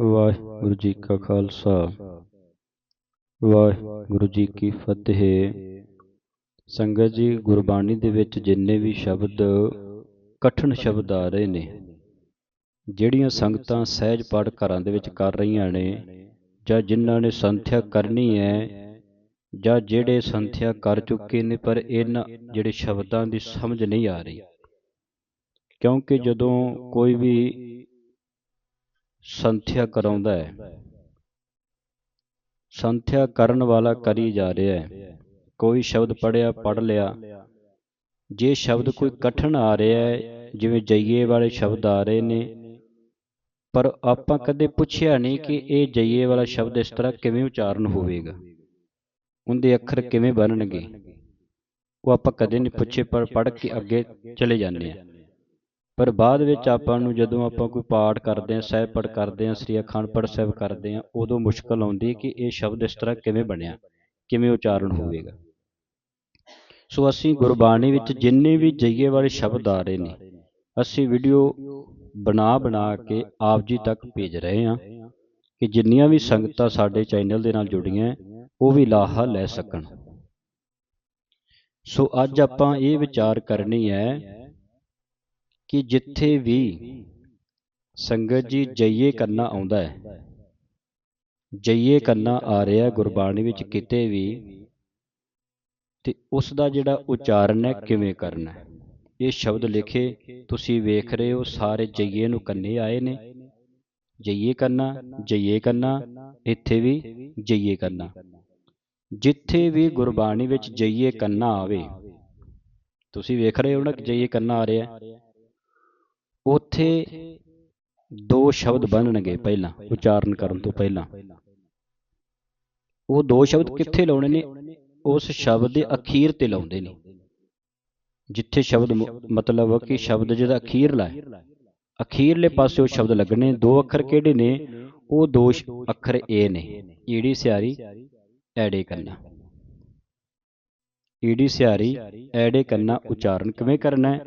ਵਾਹਿਗੁਰੂ ਜੀ ਕਾ ਖਾਲਸਾ। ਵਾਹਿਗੁਰੂ ਜੀ ਕੀ ਫਤਿਹ। ਸੰਗਤ ਜੀ, ਗੁਰਬਾਣੀ ਦੇ ਵਿੱਚ ਜਿੰਨੇ ਵੀ ਸ਼ਬਦ ਕਠਿਨ ਸ਼ਬਦ ਆ ਰਹੇ ਨੇ, ਜਿਹੜੀਆਂ ਸੰਗਤਾਂ ਸਹਿਜ ਪਾਠ ਘਰਾਂ ਦੇ ਵਿੱਚ ਕਰ ਰਹੀਆਂ ਨੇ, ਜਾਂ ਜਿਨ੍ਹਾਂ ਨੇ ਸੰਥਿਆ ਕਰਨੀ ਹੈ, ਜਾਂ ਜਿਹੜੇ ਸੰਥਿਆ ਕਰ ਚੁੱਕੇ ਨੇ, ਪਰ ਇਹਨਾਂ ਜਿਹੜੇ ਸ਼ਬਦਾਂ ਦੀ ਸਮਝ ਨਹੀਂ ਆ ਰਹੀ। ਕਿਉਂਕਿ ਜਦੋਂ ਕੋਈ ਵੀ ਸੰਥਿਆ ਕਰਾਉਂਦਾ ਹੈ। ਸੰਥਿਆ ਕਰਨ ਵਾਲਾ ਕਰੀ ਜਾ ਰਿਹਾ ਹੈ। ਕੋਈ ਸ਼ਬਦ ਪੜਿਆ ਪੜ ਲਿਆ। ਜੇ ਸ਼ਬਦ ਕੋਈ ਕਠਨ ਆ ਰਿਹਾ ਹੈ, ਜਿਵੇਂ ਜਈਏ ਵਾਲੇ ਸ਼ਬਦ ਆ ਰਹੇ ਨੇ, ਪਰ ਆਪਾਂ ਕਦੇ ਪੁੱਛਿਆ ਨਹੀਂ ਕਿ ਇਹ ਜਈਏ ਵਾਲਾ ਸ਼ਬਦ ਇਸ ਤਰ੍ਹਾਂ ਕਿਵੇਂ ਉਚਾਰਨ ਹੋਵੇਗਾ? ਉਹਦੇ ਅੱਖਰ ਕਿਵੇਂ ਬਣਨਗੇ? ਉਹ ਆਪਾਂ ਕਦੇ ਨਹੀਂ ਪੁੱਛੇ, ਪਰ ਪੜ ਕੇ ਅੱਗੇ ਚਲੇ ਜਾਂਦੇ ਆ ਪਰ ਬਾਅਦ ਵਿੱਚ ਆਪਾਂ ਨੂੰ ਜਦੋਂ ਆਪਾਂ ਕੋਈ ਪਾਠ ਕਰਦੇ ਹਾਂ, ਸਹਿਬ ਪੜ ਕਰਦੇ ਹਾਂ, ਸ੍ਰੀ ਅਖੰਡ ਪਾਠ ਸਾਹਿਬ ਕਰਦੇ ਹਾਂ, ਉਦੋਂ ਮੁਸ਼ਕਲ ਆਉਂਦੀ ਕਿ ਇਹ ਸ਼ਬਦ ਇਸ ਤਰ੍ਹਾਂ ਕਿਵੇਂ ਬਣਿਆ, ਕਿਵੇਂ ਉਚਾਰਨ ਹੋਵੇਗਾ। ਸੋ ਅਸੀਂ ਗੁਰਬਾਣੀ ਵਿੱਚ ਜਿੰਨੇ ਵੀ ਜਈਏ ਵਾਲੇ ਸ਼ਬਦ ਆ ਰਹੇ ਨੇ, ਅਸੀਂ ਵੀਡੀਓ ਬਣਾ ਬਣਾ ਕੇ ਆਪ ਜੀ ਤੱਕ ਭੇਜ ਰਹੇ ਹਾਂ ਕਿ ਜਿੰਨੀਆਂ ਵੀ ਸੰਗਤਾਂ ਸਾਡੇ ਚੈਨਲ ਦੇ ਨਾਲ ਜੁੜੀਆਂ ਉਹ ਵੀ ਲਾਹਾ ਲੈ ਸਕਣ। ਸੋ ਅੱਜ ਆਪਾਂ ਇਹ ਵਿਚਾਰ ਕਰਨੀ ਹੈ ਕਿ ਜਿੱਥੇ ਵੀ ਸੰਗਤ ਜੀ ਜਈਏ ਕਰਨਾ ਆਉਂਦਾ ਹੈ। ਜਈਏ ਕਰਨਾ ਆ ਰਿਹਾ ਗੁਰਬਾਣੀ ਵਿੱਚ ਕਿਤੇ ਵੀ ਤੇ ਉਸ ਦਾ ਜਿਹੜਾ ਉਚਾਰਨ ਹੈ ਕਿਵੇਂ ਕਰਨਾ ਹੈ? ਇਹ ਸ਼ਬਦ ਲਿਖੇ ਤੁਸੀਂ ਵੇਖ ਰਹੇ ਹੋ ਸਾਰੇ ਜਈਏ ਨੂੰ ਕੰਨੇ ਆਏ ਨੇ। ਜਈਏ ਕਰਨਾ ਜਈਏ ਕਰਨਾ ਇੱਥੇ ਵੀ ਜਈਏ ਕਰਨਾ ਜਿੱਥੇ ਵੀ ਗੁਰਬਾਣੀ ਵਿੱਚ ਜਈਏ ਕਰਨਾ ਆਵੇ। ਤੁਸੀਂ ਵੇਖ ਰਹੇ ਹੋ ਨਾ ਕਿ ਜਈਏ ਕਰਨਾ ਆ ਰਿਹਾ। ਉੱਥੇ ਦੋ ਸ਼ਬਦ ਬਣਨਗੇ ਪਹਿਲਾਂ ਉਚਾਰਨ ਕਰਨ ਤੋਂ ਪਹਿਲਾਂ। ਉਹ ਦੋ ਸ਼ਬਦ ਕਿੱਥੇ ਲਾਉਣੇ ਨੇ? ਉਸ ਸ਼ਬਦ ਦੇ ਅਖੀਰ ਤੇ ਲਾਉਂਦੇ ਨੇ। ਜਿੱਥੇ ਸ਼ਬਦ ਮਤਲਬ ਕਿ ਸ਼ਬਦ ਜਿਹਦਾ ਅਖੀਰਲਾ ਹੈ। ਅਖੀਰਲੇ ਪਾਸੇ ਉਹ ਸ਼ਬਦ ਲੱਗਣੇ ਦੋ ਅੱਖਰ ਕਿਹੜੇ ਨੇ? ਉਹ ਦੋ ਅੱਖਰ ਏ ਨੇ। ਈੜੀ ਸਿਆਰੀ ਐੜੇ ਕਰਨਾ। ਈੜੀ ਸਿਆਰੀ ਐੜੇ ਕਰਨਾ ਉਚਾਰਨ ਕਿਵੇਂ ਕਰਨਾ ਹੈ?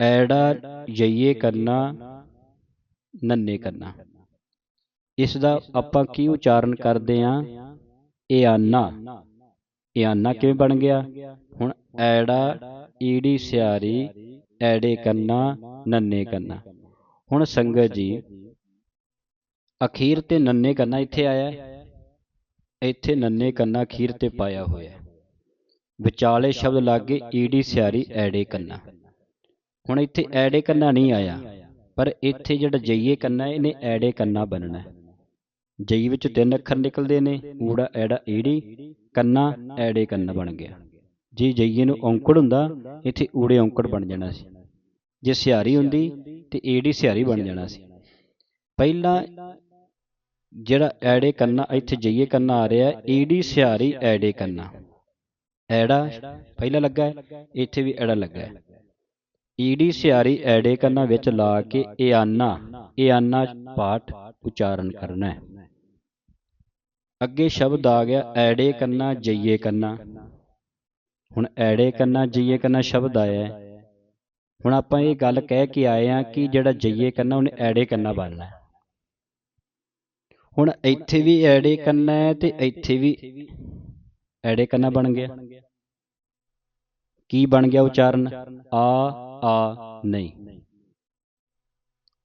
ਐੜਾ ਜਈਏ ਕਰਨਾ, ਨੰਨੇ ਕਰਨਾ। ਇਸ ਦਾ ਆਪਾਂ ਕੀ ਉਚਾਰਨ ਕਰਦੇ ਆਂ? ਇਆਨਾ। ਇਆਨਾ ਕਿਵੇਂ ਬਣ ਗਿਆ? ਹੁਣ ਐੜਾ, ਈੜੀ ਸਿਆਰੀ, ਐੜੇ ਕੰਨਾ ਨੰਨੇ ਕਰਨਾ। ਹੁਣ ਸੰਗਤ ਜੀ, ਅਖੀਰ ਤੇ ਨੰਨੇ ਕਰਨਾ ਇੱਥੇ ਆਇਆ ਇੱਥੇ ਨੰਨੇ ਕਰਨਾ ਅਖੀਰ ਤੇ ਪਾਇਆ ਹੋਇਆ ਵਿਚਾਲੇ ਸ਼ਬਦ ਲਾਗੇ ਈੜੀ ਸਿਆਰੀ, ਐੜੇ ਕੰਨਾ ਹੁਣ ਇੱਥੇ ਐੜੇ ਕੰਨਾ ਨਹੀਂ ਆਇਆ, ਪਰ ਇੱਥੇ ਜਿਹੜਾ ਜਈਏ ਕਰਨਾ ਇਹਨੇ ਐੜੇ ਕੰਨਾ ਬਣਨਾ ਜਈ ਵਿੱਚ ਤਿੰਨ ਅੱਖਰ ਨਿਕਲਦੇ ਨੇ, ਊੜਾ, ਐੜਾ, ਈੜੀ, ਕੰਨਾ, ਐੜੇ ਕੰਨਾ ਬਣ ਗਿਆ। ਜੇ ਜਈਏ ਨੂੰ ਔਂਕੜ ਹੁੰਦਾ, ਇੱਥੇ ਊੜੇ ਔਂਕੜ ਬਣ ਜਾਣਾ ਸੀ। ਜੇ ਸਿਹਾਰੀ ਹੁੰਦੀ, ਤੇ ਏੜੀ ਸਿਹਾਰੀ ਬਣ ਜਾਣਾ ਸੀ। ਪਹਿਲਾਂ ਜਿਹੜਾ ਐੜੇ ਕੰਨਾ, ਇੱਥੇ ਜਈਏ ਕੰਨਾ ਆ ਰਿਹਾ ਏੜੀ ਸਿਹਾਰੀ, ਐੜੇ ਕੰਨਾ। ਐੜਾ ਪਹਿਲਾਂ ਲੱਗਾ ਇੱਥੇ ਵੀ ਐੜਾ ਲੱਗਾ ਈੜੀ ਸਿਆਰੀ ਐੜੇ ਕੰਨਾਂ ਵਿੱਚ ਲਾ ਕੇ ਇਆਨਾ ਇਆਨਾ ਪਾਠ ਉਚਾਰਨ ਕਰਨਾ ਹੈ। ਅੱਗੇ ਸ਼ਬਦ ਆ ਗਿਆ, ਐੜੇ ਕੰਨਾ ਜਈਏ ਕੰਨਾਂ। ਹੁਣ ਐੜੇ ਕੰਨਾ ਜਈਏ ਕੰਨਾ ਸ਼ਬਦ ਆਇਆ ਹੈ। ਹੁਣ ਆਪਾਂ ਇਹ ਗੱਲ ਕਹਿ ਕੇ ਆਏ ਆ ਕਿ ਜਿਹੜਾ ਜਈਏ ਕੰਨਾ, ਉਹਨੇ ਐੜੇ ਕੰਨਾ ਬਣਨਾ ਹੁਣ ਇੱਥੇ ਵੀ ਐੜੇ ਕੰਨਾ ਹੈ ਤੇ ਇੱਥੇ ਵੀ ਐੜੇ ਕੰਨਾ ਬਣ ਗਿਆ। ਕੀ ਬਣ ਗਿਆ ਉਚਾਰਨ? ਆ ਆ ਨਹੀਂ।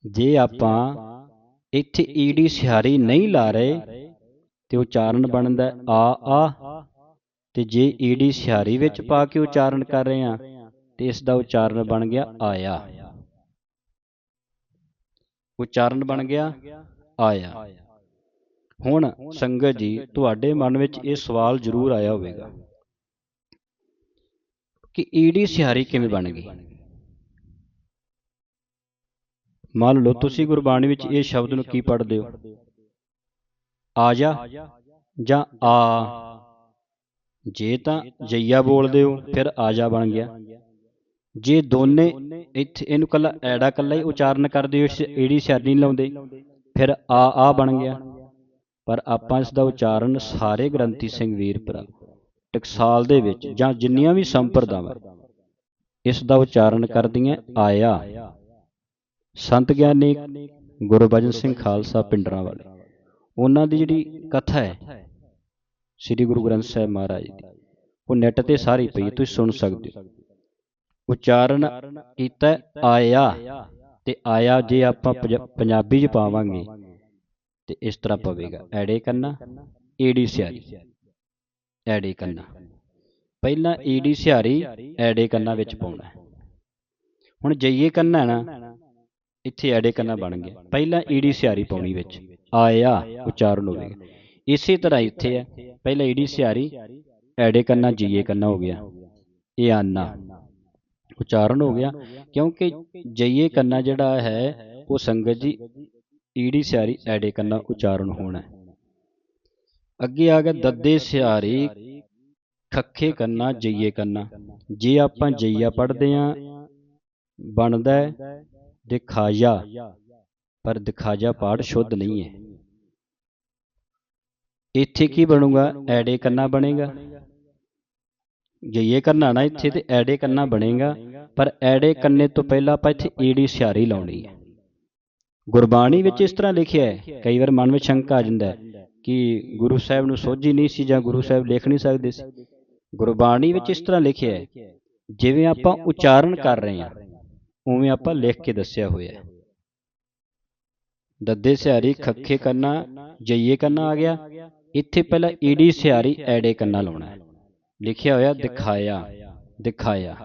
ਜੇ ਆਪਾਂ ਇੱਥੇ ਈੜੀ ਸਿਹਾਰੀ ਨਹੀਂ ਲਾ ਰਹੇ ਤੇ ਉਚਾਰਨ ਬਣਦਾ ਆ ਆ। ਤੇ ਜੇ ਈੜੀ ਸਿਹਾਰੀ ਵਿੱਚ ਪਾ ਕੇ ਉਚਾਰਨ ਕਰ ਰਹੇ ਆ ਤੇ ਇਸ ਦਾ ਉਚਾਰਨ ਬਣ ਗਿਆ ਆਇਆ। ਉਚਾਰਨ ਬਣ ਗਿਆ ਆਇਆ। ਹੁਣ ਸੰਗਤ ਜੀ ਤੁਹਾਡੇ ਮਨ ਵਿੱਚ ਇਹ ਸਵਾਲ ਜ਼ਰੂਰ ਆਇਆ ਹੋਵੇਗਾ ਕਿ ਈੜੀ ਸਿਹਾਰੀ ਕਿਵੇਂ ਬਣ ਗਈ? ਮੰਨ ਲਓ ਤੁਸੀਂ ਗੁਰਬਾਣੀ ਵਿੱਚ ਇਹ ਸ਼ਬਦ ਨੂੰ ਕੀ ਪੜ੍ਹਦੇ ਹੋ? ਆ ਜਾ ਜਾਂ ਆ। ਜੇ ਤਾਂ ਜਈਆ ਬੋਲਦੇ ਹੋ, ਫਿਰ ਆ ਜਾ ਬਣ ਗਿਆ। ਜੇ ਦੋਨੇ ਇੱਥੇ ਇਹਨੂੰ ਕੱਲਾ ਐੜਾ ਕੱਲਾ ਹੀ ਉਚਾਰਨ ਕਰਦੇ ਹੋ ਏੜੀ ਸਿਰ ਨਹੀਂ ਲਾਉਂਦੇ, ਫਿਰ ਆ ਆ ਬਣ ਗਿਆ। ਪਰ ਆਪਾਂ ਇਸ ਦਾ ਉਚਾਰਨ ਸਾਰੇ ਗ੍ਰੰਥੀ ਸਿੰਘ ਵੀਰ ਭਰਾ, ਟਕਸਾਲ ਦੇ ਵਿੱਚ ਜਾਂ ਜਿੰਨੀਆਂ ਵੀ ਸੰਪਰਦਾਵਾਂ, ਇਸ ਦਾ ਉਚਾਰਨ ਕਰਦੀਆਂ ਆਇਆ। ਸੰਤ ਗਿਆਨੀ ਗੁਰਬਚਨ ਸਿੰਘ ਖਾਲਸਾ ਪਿੰਡਰਾਂ ਵਾਲੇ ਉਹਨਾਂ ਦੀ ਜਿਹੜੀ ਕਥਾ ਹੈ, ਸ੍ਰੀ ਗੁਰੂ ਗ੍ਰੰਥ ਸਾਹਿਬ ਮਹਾਰਾਜ ਦੀ, ਉਹ ਨੈਟ ਤੇ ਸਾਰੀ ਪਈ, ਤੁਸੀਂ ਸੁਣ ਸਕਦੇ ਹੋ। ਉਚਾਰਨ ਕੀਤਾ ਆਇਆ ਤੇ ਆਇਆ ਜੇ ਆਪਾਂ ਪੰਜਾਬੀ ਚ ਪਾਵਾਂਗੇ, ਤੇ ਇਸ ਤਰ੍ਹਾਂ ਪਵੇਗਾ। ਐੜੇ ਕੰਨਾ ਏਡੀ ਸਿਆਰੀ। ਐੜੇ ਕੰਨਾ। ਪਹਿਲਾਂ ਈੜੀ ਸਿਆਰੀ, ਐੜੇ ਕੰਨਾ ਵਿੱਚ ਪਾਉਣਾ। ਹੁਣ ਜਈਏ ਕੰਨਾ ਨਾ ਇੱਥੇ ਐੜੇ ਕੰਨਾ ਬਣ ਗਿਆ ਪਹਿਲਾਂ ਈੜੀ ਸਿਆਰੀ ਪਾਉਣੀ ਵਿੱਚ। ਆਇਆ ਉਚਾਰਨ ਹੋਵੇਗਾ ਇਸੇ ਤਰ੍ਹਾਂ ਇੱਥੇ ਹੈ। ਪਹਿਲਾਂ ਈੜੀ ਸਿਆਰੀ ਐੜੇ ਕੰਨਾ ਜੀਏ ਕੰਨਾ ਹੋ ਗਿਆ। ਇਹ ਆਨਾ। ਉਚਾਰਨ ਹੋ ਗਿਆ। ਕਿਉਂਕਿ ਜਈਏ ਕੰਨਾ ਜਿਹੜਾ ਹੈ ਉਹ ਸੰਗਤ ਜੀ ਈੜੀ ਸਿਆਰੀ ਐੜੇ ਕੰਨਾ ਉਚਾਰਨ ਹੋਣਾ। ਅੱਗੇ ਆ ਗਿਆ ਦੱਦੇ ਸਿਆਰੀ ਖੱਖੇ ਕੰਨਾ ਜਈਏ ਕੰਨਾ। ਜੇ ਆਪਾਂ ਜਈਆ ਪੜ੍ਹਦੇ ਆ ਬਣਦਾ ਦਿਖਾਇਆ, ਪਰ ਦਿਖਾਇਆ ਪਾਠ ਸ਼ੁੱਧ ਨਹੀਂ ਹੈ। ਇੱਥੇ ਕੀ ਬਣੂਗਾ? ਐੜੇ ਕੰਨਾ ਬਣੇਗਾ। ਜਈਏ ਕਰਨਾ ਨਾ ਇੱਥੇ ਤੇ ਐੜੇ ਕੰਨਾ ਬਣੇਗਾ, ਪਰ ਐੜੇ ਕੰਨੇ ਤੋਂ ਪਹਿਲਾਂ ਆਪਾਂ ਇੱਥੇ ਈੜੀ ਸਿਆਰੀ ਲਾਉਣੀ ਹੈ। ਗੁਰਬਾਣੀ ਵਿੱਚ ਇਸ ਤਰ੍ਹਾਂ ਲਿਖਿਆ ਹੈ, ਕਈ ਵਾਰ ਮਨ ਵਿੱਚ ਸ਼ੰਕਾ ਆ ਜਾਂਦਾ ਹੈ ਕਿ ਗੁਰੂ ਸਾਹਿਬ ਨੂੰ ਸੋਝੀ ਨਹੀਂ ਸੀ ਜਾਂ ਗੁਰੂ ਸਾਹਿਬ ਲਿਖ ਨਹੀਂ ਸਕਦੇ ਸੀ। ਗੁਰਬਾਣੀ ਵਿੱਚ ਇਸ ਤਰ੍ਹਾਂ ਲਿਖਿਆ ਹੈ, ਜਿਵੇਂ ਆਪਾਂ ਉਚਾਰਨ ਕਰ ਰਹੇ ਹਾਂ ਉਵੇਂ ਆਪਾਂ ਲਿਖ ਕੇ ਦੱਸਿਆ ਹੋਇਆ ਹੈ। ਦੱਦੇ ਸਿਆਰੀ ਖੱਖੇ ਕੰਨਾ, ਜਈਏ ਕੰਨਾ ਆ ਗਿਆ। ਇੱਥੇ ਪਹਿਲਾਂ ਈੜੀ ਸਿਆਰੀ ਐੜੇ ਕੰਨਾ ਲਾਉਣਾ ਹੈ। ਲਿਖਿਆ ਹੋਇਆ, ਦਿਖਾਇਆ ਦਿਖਾਇਆ।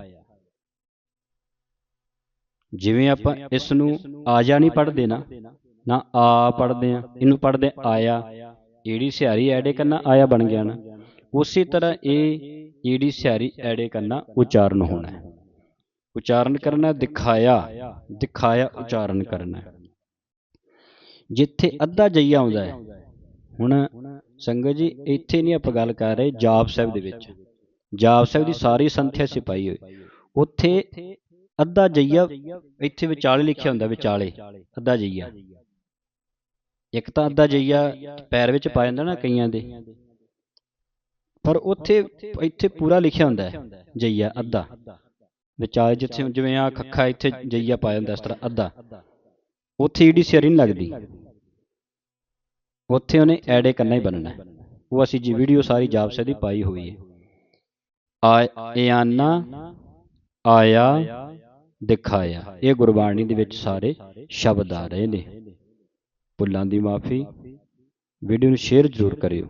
ਜਿਵੇਂ ਆਪਾਂ ਇਸ ਨੂੰ ਆ ਜਾ ਨਹੀਂ ਪੜ੍ਹਦੇ ਨਾ ਨਾ ਆ ਪੜ੍ਹਦੇ ਆ ਇਹਨੂੰ ਪੜ੍ਹਦੇ ਆਇਆ। ਈੜੀ ਸਿਆਰੀ ਐੜੇ ਕੰਨਾ ਆਇਆ ਬਣ ਗਿਆ ਨਾ। ਉਸੇ ਤਰ੍ਹਾਂ ਇਹ ਈੜੀ ਸਿਆਰੀ ਐੜੇ ਕੰਨਾ ਉਚਾਰਨ ਹੋਣਾ ਹੈ। ਉਚਾਰਨ ਕਰਨਾ ਦਿਖਾਇਆ। ਦਿਖਾਇਆ। ਉਚਾਰਨ ਕਰਨਾ। ਜਿੱਥੇ ਅੱਧਾ ਜਈਆ ਆਉਂਦਾ ਹੈ। ਹੁਣ ਸੰਗਤ ਜੀ ਇੱਥੇ ਨਹੀਂ ਆਪਾਂ ਗੱਲ ਕਰ ਰਹੇ ਜਾਪ ਸਾਹਿਬ ਦੇ ਵਿੱਚ। ਜਾਪ ਸਾਹਿਬ ਦੀ ਸਾਰੀ ਸੰਥਿਆ ਸਿਪਾਈ ਹੋਈ। ਉੱਥੇ ਅੱਧਾ ਜਈਆ ਇੱਥੇ ਵਿਚਾਲੇ ਲਿਖਿਆ ਹੁੰਦਾ ਵਿਚਾਲੇ। ਅੱਧਾ ਜਈਆ। ਇੱਕ ਤਾਂ ਅੱਧਾ ਜਈਆ ਪੈਰ ਵਿੱਚ ਪਾ ਜਾਂਦਾ ਨਾ ਕਈਆਂ ਦੇ। ਪਰ ਉੱਥੇ ਇੱਥੇ ਪੂਰਾ ਲਿਖਿਆ ਹੁੰਦਾ ਹੈ। ਜਈਆ ਅੱਧਾ। ਵਿਚਾਲੇ ਜਿੱਥੇ ਜਿਵੇਂ ਆ ਖੱਖਾ ਇੱਥੇ ਜਈਆ ਪਾ ਜਾਂਦਾ ਇਸ ਤਰ੍ਹਾਂ ਅੱਧਾ। ਉੱਥੇ ਈਡੀ ਸਿਰ ਨਹੀਂ ਲੱਗਦੀ। ਉੱਥੇ ਉਹਨੇ ਐੜੇ ਕਰਨਾ ਹੀ ਬਣਨਾ। ਉਹ ਅਸੀਂ ਜੀ ਵੀਡੀਓ ਸਾਰੀ ਸਾਹਿਬ ਦੀ ਪਾਈ ਹੋਈ ਹੈ। ਆ ਇਆਨਾ ਆਇਆ ਦਿਖਾਇਆ। ਇਹ ਗੁਰਬਾਣੀ ਦੇ ਵਿੱਚ ਸਾਰੇ ਸ਼ਬਦ ਆ ਰਹੇ ਨੇ। ਭੁੱਲਾਂ ਦੀ ਮਾਫੀ ਵੀਡੀਓ ਨੂੰ ਸ਼ੇਅਰ ਜ਼ਰੂਰ ਕਰਿਓ।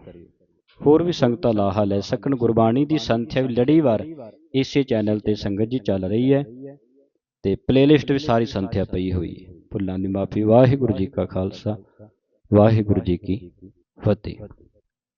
ਹੋਰ ਵੀ ਸੰਗਤਾਂ ਲਾਹਾ ਲੈ ਸਕਣ। ਗੁਰਬਾਣੀ ਦੀ ਸੰਥਿਆ ਲੜੀਵਾਰ ਇਸੇ ਚੈਨਲ ਤੇ ਸੰਗਤ ਜੀ ਚੱਲ ਰਹੀ ਹੈ ਤੇ ਪਲੇਲਿਸਟ ਵੀ ਸਾਰੀ ਸੰਥਿਆ ਪਈ ਹੋਈ ਹੈ। ਭੁੱਲਾਂ ਦੀ ਮਾਫੀ, ਵਾਹਿਗੁਰੂ ਜੀ ਕਾ ਖਾਲਸਾ, ਵਾਹਿਗੁਰੂ ਜੀ ਕੀ ਫਤਿਹ।